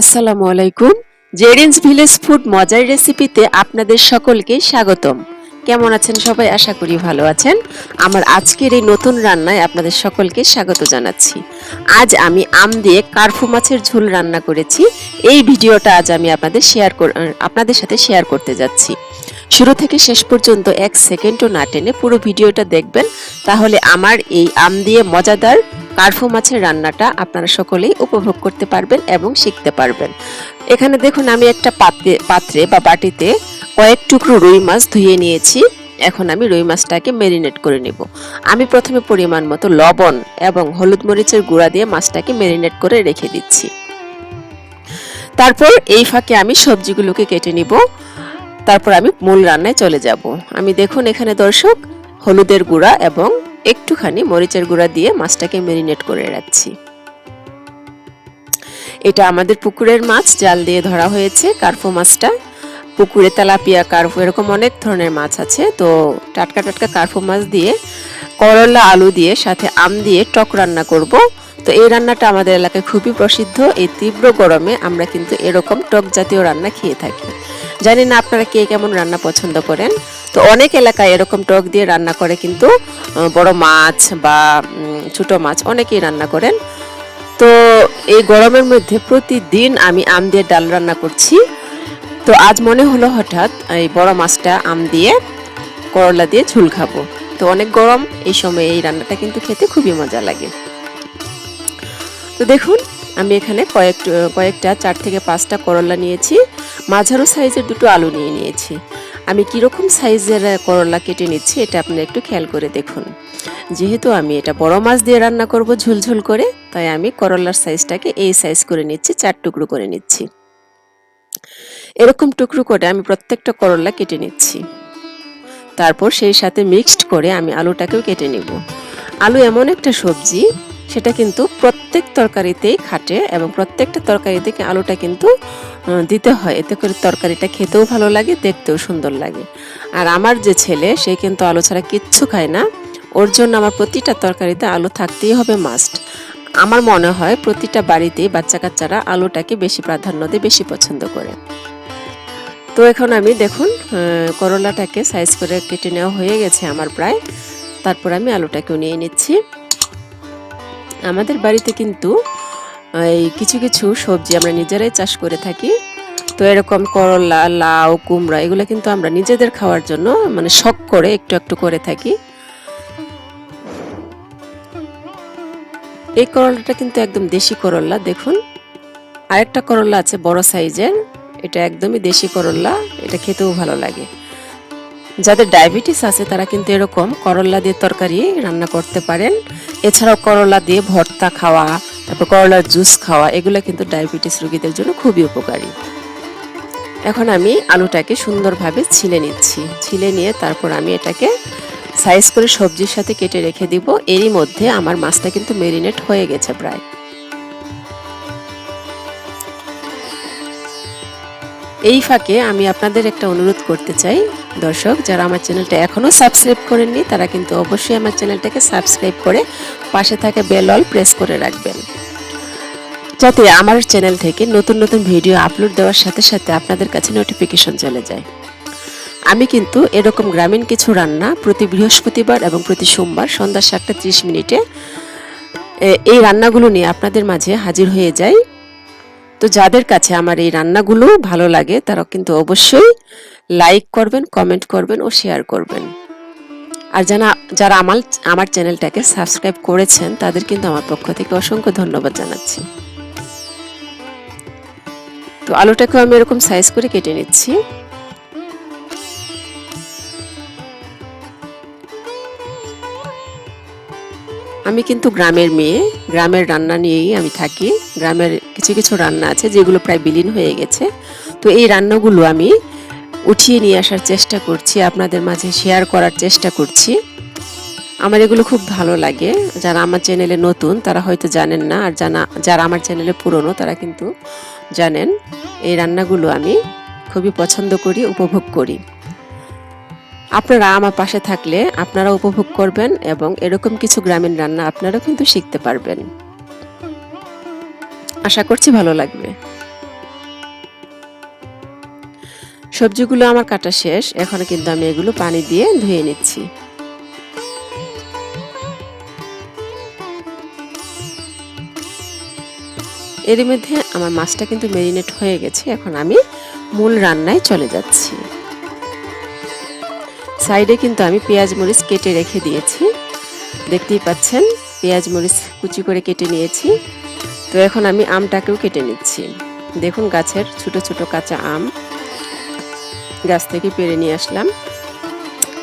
আসসালামু আলাইকুম। জেরিন্স village food মজার রেসিপিতে আপনাদের সকলকে স্বাগতম। কেমন আছেন সবাই? আশা করি ভালো আছেন। আমার আজকের এই নতুন রান্নায় আপনাদের সকলকে স্বাগত জানাচ্ছি। আজ আমি আম দিয়ে কার্ফু মাছের ঝোল রান্না করেছি। এই ভিডিওটা আজ আমি আপনাদের শেয়ার আপনাদের সাথে শেয়ার করতে যাচ্ছি। শুরু থেকে শেষ পর্যন্ত এক সেকেন্ডও না টেনে পুরো ভিডিওটা দেখবেন। তাহলে আমার এই আম দিয়ে মজাদার কার্ফু মাছের রান্নাটা আপনারা সকলেই উপভোগ করতে পারবেন এবং শিখতে পারবেন। এখানে দেখুন, আমি একটা পাত্রে পাত্রে বা বাটিতে কয়েক টুকরো রুই মাছ ধুয়ে নিয়েছি। এখন আমি রুই মাছটাকে মেরিনেট করে নেব। আমি প্রথমে পরিমাণ মতো লবণ এবং হলুদ মরিচের গুঁড়া দিয়ে মাছটাকে মেরিনেট করে রেখে দিচ্ছি। তারপর এই ফাঁকে আমি সবজিগুলোকে কেটে নিব। তারপর আমি মূল রান্নায় চলে যাব। আমি দেখুন, এখানে দর্শক, হলুদের গুঁড়া এবং একটুখানি মরিচের গুঁড়া দিয়ে মাছটাকে মেরিনেট করে রাখছি। এটা আমাদের পুকুরের মাছ, জাল দিয়ে ধরা হয়েছে কার্ফো মাছটা। পুকুরে তেলাপিয়া কার্ফো এরকম অনেক ধরনের মাছ আছে। তো টাটকা টাটকা কার্ফো মাছ দিয়ে, করলা, আলু দিয়ে, সাথে আম দিয়ে টক রান্না করব। তো এই রান্নাটা আমাদের এলাকায় খুবই প্রসিদ্ধ। এই তীব্র গরমে আমরা কিন্তু এরকম টক জাতীয় রান্না খেয়ে থাকি। জানি না আপনারা কে কেমন রান্না পছন্দ করেন। তো অনেক এলাকায় এরকম টক দিয়ে রান্না করে কিন্তু বড় মাছ বা ছোট মাছ অনেকেই রান্না করেন। তো এই গরমের মধ্যে প্রতিদিন আমি আম দিয়ে ডাল রান্না করছি। তো আজ মনে হলো হঠাৎ এই বড় মাছটা আম দিয়ে করলা দিয়ে ঝুল খাব। তো অনেক গরম, এই সময় এই রান্নাটা কিন্তু খেতে খুবই মজা লাগে। তো দেখুন, আমি এখানে কয়েক, কয়েকটা, চার থেকে পাঁচটা করলা নিয়েছি। মাঝারো সাইজের দুটো আলু নিয়ে নিয়েছি। আমি কীরকম সাইজের করলা কেটে নিচ্ছি এটা আপনারা একটু খেয়াল করে দেখুন। যেহেতু আমি এটা বড় মাছ দিয়ে রান্না করব ঝুলঝুল করে, তাই আমি করলার সাইজটাকে এই সাইজ করে নিচ্ছি, চার টুকরো করে নিচ্ছি। এরকম টুকরো করে আমি প্রত্যেকটা করলা কেটে নিচ্ছি। তারপর সেই সাথে মিক্সড করে আমি আলুটাকেও কেটে নিব। আলু এমন একটা সবজি সেটা কিন্তু প্রত্যেক তরকারিতেই খাটে এবং প্রত্যেকটা তরকারিতে আলুটা কিন্তু দিতে হয়। এতে করে তরকারিটা খেতেও ভালো লাগে, দেখতেও সুন্দর লাগে। আর আমার যে ছেলে, সে কিন্তু আলু ছাড়া কিচ্ছু খায় না। ওর জন্য আমার প্রতিটা তরকারিতে আলু থাকতেই হবে মাস্ট আমার মনে হয় প্রতিটা বাড়িতেই বাচ্চা কাচ্চারা আলুটাকে বেশি প্রাধান্য দিয়ে বেশি পছন্দ করে। তো এখন আমি দেখুন করলাটাকে সাইজ করে কেটে নেওয়া হয়ে গেছে আমার প্রায়। তারপর আমি আলুটাকেও নিয়ে নিচ্ছি। আমাদের বাড়িতে কিন্তু, এই কিছু কিছু সবজি আমরা নিজেরাই চাষ করে থাকি। তো এরকম করলা, লাউ, কুমড়া এগুলো কিন্তু আমরা নিজেদের খাওয়ার জন্য মানে শখ করে একটু একটু করে থাকি। এই করলাটা কিন্তু একদম দেশি করলা, দেখুন। আরেকটা করলা আছে বড় সাইজের, এটা একদমই দেশি করলা, এটা খেতেও ভালো লাগে। যাদের ডায়াবেটিস আছে, তারা কিন্তু এরকম করলা দিয়ে তরকারি রান্না করতে পারেন। এছাড়াও করলা দিয়ে ভর্তা খাওয়া, তারপর করলার জুস খাওয়া, এগুলো কিন্তু ডায়াবেটিস রোগীদের জন্য খুবই উপকারী। এখন আমি আলুটাকে সুন্দরভাবে ছিলে নিচ্ছি। ছিলে নিয়ে তারপর আমি এটাকে সাইজ করে সবজির সাথে কেটে রেখে দিব। এরই মধ্যে আমার মাছটা কিন্তু মেরিনেট হয়ে গেছে প্রায়। এই ফাঁকে আমি আপনাদের একটা অনুরোধ করতে চাই। দর্শক, যারা আমার চ্যানেলটা এখনও সাবস্ক্রাইব করেননি, তারা কিন্তু অবশ্যই আমার চ্যানেলটাকে সাবস্ক্রাইব করে পাশে থাকা বেল অল প্রেস করে রাখবেন। যাতে আমার চ্যানেল থেকে নতুন নতুন ভিডিও আপলোড দেওয়ার সাথে সাথে আপনাদের কাছে নোটিফিকেশন চলে যায়। আমি কিন্তু এরকম গ্রামীণ কিছু রান্না প্রতি বৃহস্পতিবার এবং প্রতি সোমবার সন্ধ্যা সাতটা ত্রিশ মিনিটে এই রান্নাগুলো নিয়ে আপনাদের মাঝে হাজির হয়ে যাই। তো যাদের কাছে আমার এই রান্নাগুলো ভালো লাগে তারা কিন্তু অবশ্যই লাইক করবেন কমেন্ট করবেন ও শেয়ার করবেন। আর যারা যারা আমার আমার চ্যানেলটাকে সাবস্ক্রাইব করেছেন, তাদের কিন্তু আমার পক্ষ থেকে অসংখ্য ধন্যবাদ জানাচ্ছি। তো আলুটাকেও আমি এরকম সাইজ করে কেটে নিচ্ছি। আমি কিন্তু গ্রামের মেয়ে, গ্রামের রান্না নিয়েই আমি থাকি। গ্রামের কিছু কিছু রান্না আছে যেগুলো প্রায় বিলীন হয়ে গেছে। তো এই রান্নাগুলো আমি উঠিয়ে নিয়ে আসার চেষ্টা করছি, আপনাদের মাঝে শেয়ার করার চেষ্টা করছি। আমার এগুলো খুব ভালো লাগে। যারা আমার চ্যানেলে নতুন, তারা হয়তো জানেন না, আর জানা, যারা আমার চ্যানেলে পুরনো, তারা কিন্তু জানেন। এই রান্নাগুলো আমি খুবই পছন্দ করি, উপভোগ করি। আপনারা আমার পাশে থাকলে আপনারা উপভোগ করবেন এবং এরকম কিছু গ্রামীণ রান্না আপনারাও কিন্তু শিখতে পারবেন। আশা করছি ভালো লাগবে। সবজিগুলো আমার কাটা শেষ, এখন কিন্তু আমি এগুলো পানি দিয়ে ধুয়ে নিচ্ছি। এর মধ্যে আমার মাছটা কিন্তু মেরিনেট হয়ে গেছে, এখন আমি মূল রান্নায় চলে যাচ্ছি। সাইডে কিন্তু আমি পেঁয়াজ মরিচ কেটে রেখে দিয়েছি। দেখতেই পাচ্ছেন, পেঁয়াজ মরিচ কুচি করে কেটে নিয়েছি। তো এখন আমি আমটাকেও কেটে নিচ্ছি। দেখুন গাছের ছোট ছোট কাঁচা আম। গাছ থেকে পেরে নিয়ে আসলাম।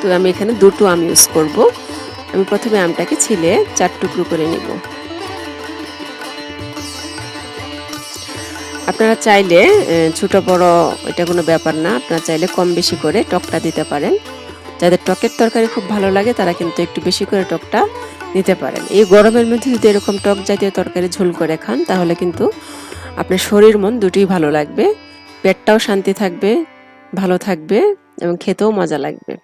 তো আমি এখানে দুটো আম ইউজ করব। আমি প্রথমে আমটাকে ছিলে চার টুকরো করে নিব। আপনারা চাইলে ছোট বড় এটা কোনো ব্যাপার না। আপনারা চাইলে কম বেশি করে টকটা দিতে পারেন। যাদের টকের তরকারি খুব ভালো লাগে, তারা কিন্তু একটু বেশি করে টকটা নিতে পারেন। এই গরমের মধ্যে যদি এরকম টক জাতীয় তরকারি ঝোল করে খান, তাহলে কিন্তু আপনার শরীর মন দুটোই ভালো লাগবে, পেটটাও শান্তি থাকবে, ভালো থাকবে এবং খেতেও মজা লাগবে।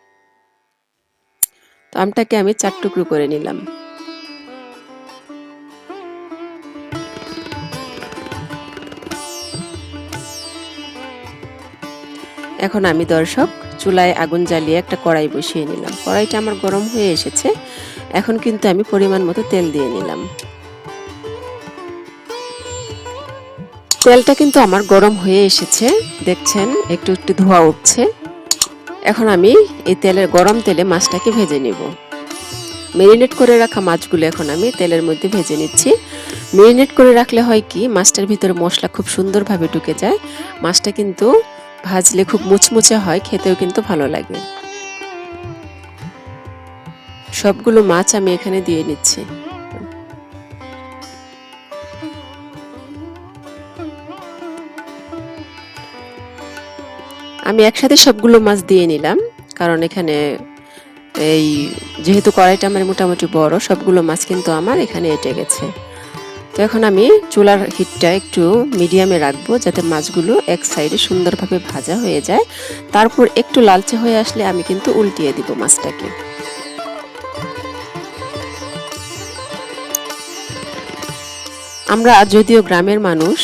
তো আমটাকে আমি চার টুকরো করে নিলাম। এখন আমি দর্শক চুলায় আগুন জ্বালিয়ে একটা কড়াই বসিয়ে নিলাম। কড়াইটা আমার গরম হয়ে এসেছে। এখন কিন্তু আমি পরিমাণ মতো তেল দিয়ে নিলাম। তেলটা কিন্তু আমার গরম হয়ে এসেছে। দেখছেন, একটু একটু ধোয়া উঠছে। এখন আমি এই তেলের, গরম তেলে মাছটাকে ভেজে নিব। মেরিনেট করে রাখা মাছগুলো এখন আমি তেলের মধ্যে ভেজে নিচ্ছি। মেরিনেট করে রাখলে হয় কি, মাছটার ভিতরে মশলা খুব সুন্দরভাবে ঢুকে যায়। মাছটা কিন্তু ভাজলে খুব মুচমুচে হয়, খেতেও কিন্তু ভালো লাগে। সবগুলো মাছ আমি এখানে দিয়ে নিচ্ছি। আমি একসাথে সবগুলো মাছ দিয়ে নিলাম, কারণ এখানে এই যেহেতু কড়াইটা আমার মোটামুটি বড়, সবগুলো মাছ কিন্তু আমার এখানে এটে গেছে। তো এখন আমি চুলার হিটটা একটু মিডিয়ামে রাখব যাতে মাছগুলো এক সাইডে সুন্দরভাবে ভাজা হয়ে যায়। তারপর একটু লালচে হয়ে আসলে আমি কিন্তু উল্টিয়ে দিব মাছটাকে। আমরা যদিও গ্রামের মানুষ,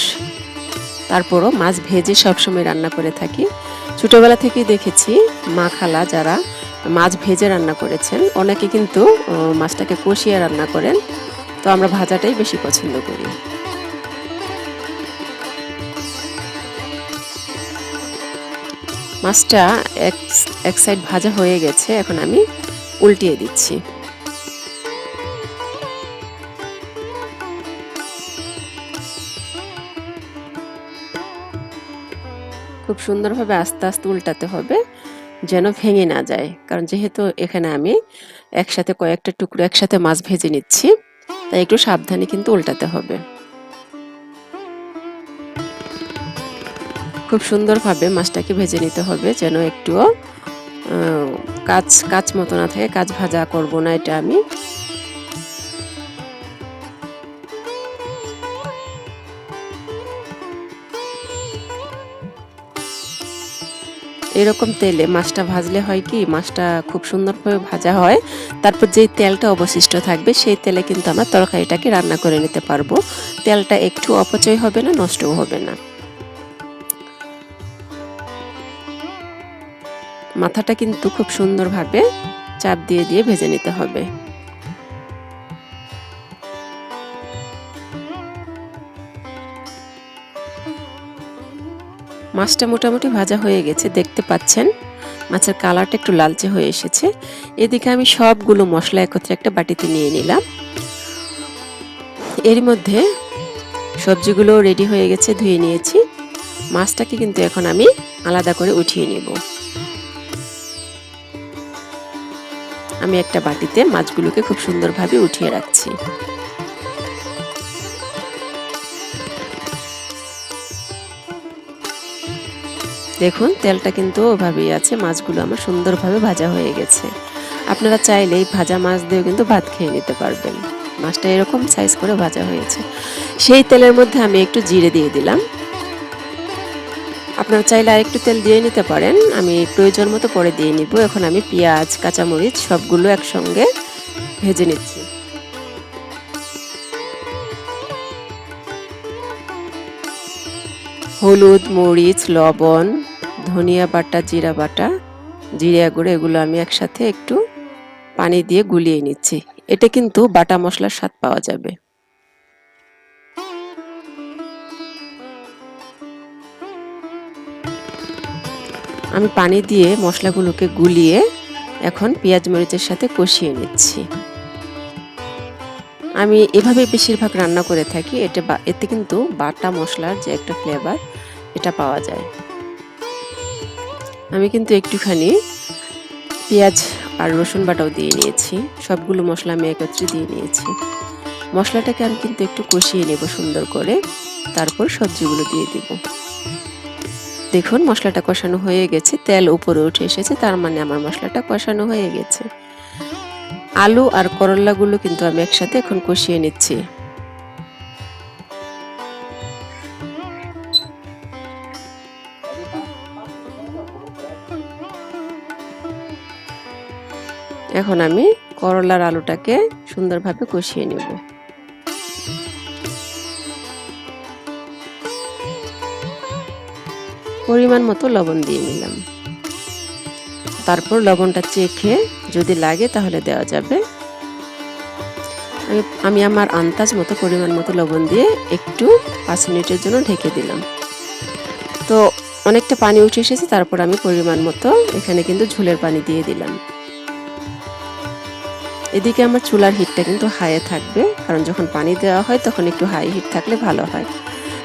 তারপরও মাছ ভেজে সবসময় রান্না করে থাকি। ছোটবেলা থেকেই দেখেছি মা খালা যারা মাছ ভেজে রান্না করেছেন, অনেকে কিন্তু মাছটাকে কষিয়ে রান্না করেন। তো আমরা ভাজাটাই বেশি পছন্দ করি। মাছটা এক এক সাইড ভাজা হয়ে গেছে, এখন আমি উল্টিয়ে দিচ্ছি। খুব সুন্দরভাবে আস্তে আস্তে উল্টাতে হবে, যেন ভেঙে না যায়, কারণ যেহেতু এখানে আমি একসাথে কয়েকটা টুকরো, একসাথে মাছ ভেজে নিচ্ছি। তাই একটু সাবধানে কিন্তু উল্টাতে হবে। খুব সুন্দরভাবে মাছটাকে ভেজে নিতে হবে যেন একটুও কাজ কাজ মতো না থাকে কাজ ভাজা করব না এটা আমি। এরকম তেলে মাছটা ভাজলে হয় কি, মাছটা খুব সুন্দরভাবে ভাজা হয়। তারপর যেই তেলটা অবশিষ্ট থাকবে, সেই তেলে কিন্তু আমরা তরকারিটাকে রান্না করে নিতে পারব। তেলটা একটু অপচয় হবে না, নষ্টও হবে না। মাথাটা কিন্তু খুব সুন্দরভাবে চাপ দিয়ে দিয়ে ভেজে নিতে হবে। মাছটা মোটামুটি ভাজা হয়ে গেছে, দেখতে পাচ্ছেন? মাছের কালারটা একটু লালচে হয়ে এসেছে। এদিকে আমি সবগুলো মশলা একত্রে একটা বাটিতে নিয়ে নিলাম। এর মধ্যে সবজিগুলো রেডি হয়ে গেছে, ধুয়ে নিয়েছি। মাছটাকে কিন্তু এখন আমি আলাদা করে উঠিয়ে নেব। আমি একটা বাটিতে মাছগুলোকে খুব সুন্দরভাবে উঠিয়ে রাখছি। দেখুন, তেলটা কিন্তু ওভাবেই আছে। মাছগুলো আমার সুন্দরভাবে ভাজা হয়ে গেছে। আপনারা চাইলে এই ভাজা মাছ দিয়েও কিন্তু ভাত খেয়ে নিতে পারবেন। মাছটা এরকম সাইজ করে ভাজা হয়েছে। সেই তেলের মধ্যে আমি একটু জিরে দিয়ে দিলাম। আপনারা চাইলে আরেকটু তেল দিয়ে নিতে পারেন। আমি প্রয়োজন মতো পরে দিয়ে নিব। এখন আমি পেঁয়াজ, কাঁচামরিচ সবগুলো একসঙ্গে ভেজে নিচ্ছি। হলুদ, মরিচ, লবণ, ধনিয়া বাটা, জিরা বাটা, জিরা গুঁড়ো, এগুলো আমি একসাথে একটু পানি দিয়ে গুলিয়ে নিচ্ছি। এটা কিন্তু বাটা মশলার স্বাদ পাওয়া যাবে। আমি পানি দিয়ে মশলাগুলোকে গুলিয়ে এখন পেঁয়াজ মরিচের সাথে কষিয়ে নিচ্ছি। আমি এভাবে বেশিরভাগ রান্না করে থাকি। এটা এতে কিন্তু বাটা মশলার যে একটা ফ্লেভার এটা পাওয়া যায়। আমি কিন্তু একটুখানি পেঁয়াজ আর রসুন বাটাও দিয়ে নিয়েছি। সবগুলো মশলা আমি একত্রে দিয়ে নিয়েছি। মশলাটাকে আমি কিন্তু একটু কষিয়ে নেব সুন্দর করে। তারপর সবজিগুলো দিয়ে দিব। দেখুন, মশলাটা কষানো হয়ে গেছে। তেল উপরে উঠে এসেছে, তার মানে আমার মশলাটা কষানো হয়ে গেছে। আলু আর করল্লাগুলো কিন্তু আমি একসাথে এখন কষিয়ে নিচ্ছি। এখন আমি করলার আলুটাকে সুন্দরভাবে কষিয়ে নেব। পরিমাণ মতো লবণ দিয়ে নিলাম। তারপর লবণটা চেখে যদি লাগে তাহলে দেওয়া যাবে। আমি আমি আমার আন্দাজ মতো পরিমাণ মতো লবণ দিয়ে একটু পাঁচ মিনিটের জন্য ঢেকে দিলাম। তো অনেকটা পানি উঠে এসেছে, তারপর আমি পরিমাণ মতো এখানে কিন্তু ঝোলের পানি দিয়ে দিলাম। এদিকে আমার চুলার হিটটা কিন্তু হাইয়ে থাকবে, কারণ যখন পানি দেওয়া হয় তখন একটু হাই হিট থাকলে ভালো হয়।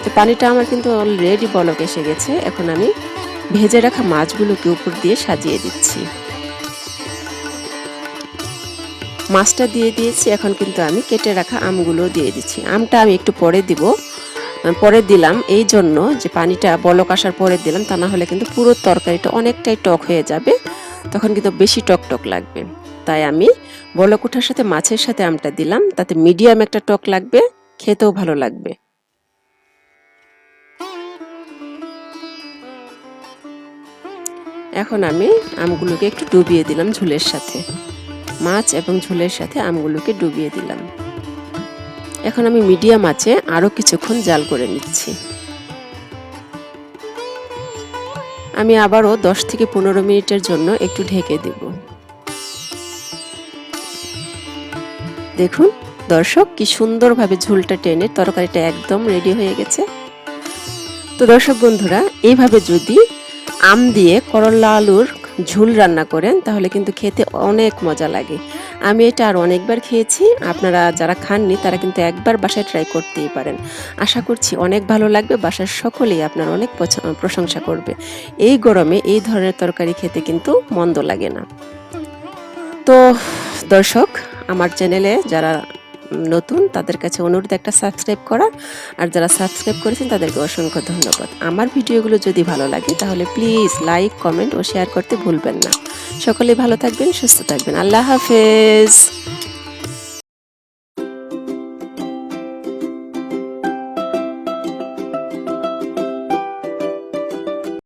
তো পানিটা আমার কিন্তু অলরেডি বলক এসে গেছে, এখন আমি ভেজে রাখা মাছগুলোকে উপর দিয়ে সাজিয়ে দিচ্ছি। মাছটা দিয়ে দিয়েছি, এখন কিন্তু আমি কেটে রাখা আমগুলো দিয়ে দিচ্ছি। আমটা আমি একটু পরে দিব পরে দিলাম, এই জন্য যে পানিটা বলক আসার পরে দিলাম, তা না হলে কিন্তু পুরো তরকারিটা অনেকটাই টক হয়ে যাবে, তখন কিন্তু বেশি টক টক লাগবে। তাই আমি বলকুঠার সাথে মাছের সাথে আমটা দিলাম। তাতে মিডিয়াম একটা টক লাগবে, খেতেও ভালো লাগবে। এখন আমি আমগুলোকে একটু ডুবিয়ে দিলাম ঝোলের সাথে। মাছ এবং ঝোলের সাথে আমগুলোকে ডুবিয়ে দিলাম। এখন আমি মিডিয়াম আঁচে আরও কিছুক্ষণ জাল করে নিচ্ছি। আমি আবারও দশ থেকে পনেরো মিনিটের জন্য একটু ঢেকে দেব। দেখুন, দর্শক, কি সুন্দরভাবে ঝোলটা টেনে তরকারিটা একদম রেডি হয়ে গেছে। তো দর্শক বন্ধুরা, এইভাবে যদি আম দিয়ে করলা আলুর ঝুল রান্না করেন, তাহলে কিন্তু খেতে অনেক মজা লাগে। আমি এটা আর অনেকবার খেয়েছি, আপনারা যারা খাননি, তারা কিন্তু একবার বাসায় ট্রাই করতেই পারেন। আশা করছি অনেক ভালো লাগবে, বাসার সকলেই আপনার অনেক প্রশংসা করবে। এই গরমে এই ধরনের তরকারি খেতে কিন্তু মন্দ লাগে না। তো দর্শক আমার চ্যানেলে যারা নতুন, তাদের কাছে অনুরোধ একটা সাবস্ক্রাইব করার। আর যারা সাবস্ক্রাইব করেছেন, তাদেরকে অসংখ্য ধন্যবাদ। আমার ভিডিওগুলো যদি ভালো লাগে, তাহলে প্লিজ লাইক কমেন্ট ও শেয়ার করতে ভুলবেন না। সকলে ভালো থাকবেন, সুস্থ থাকবেন। আল্লাহ হাফেজ।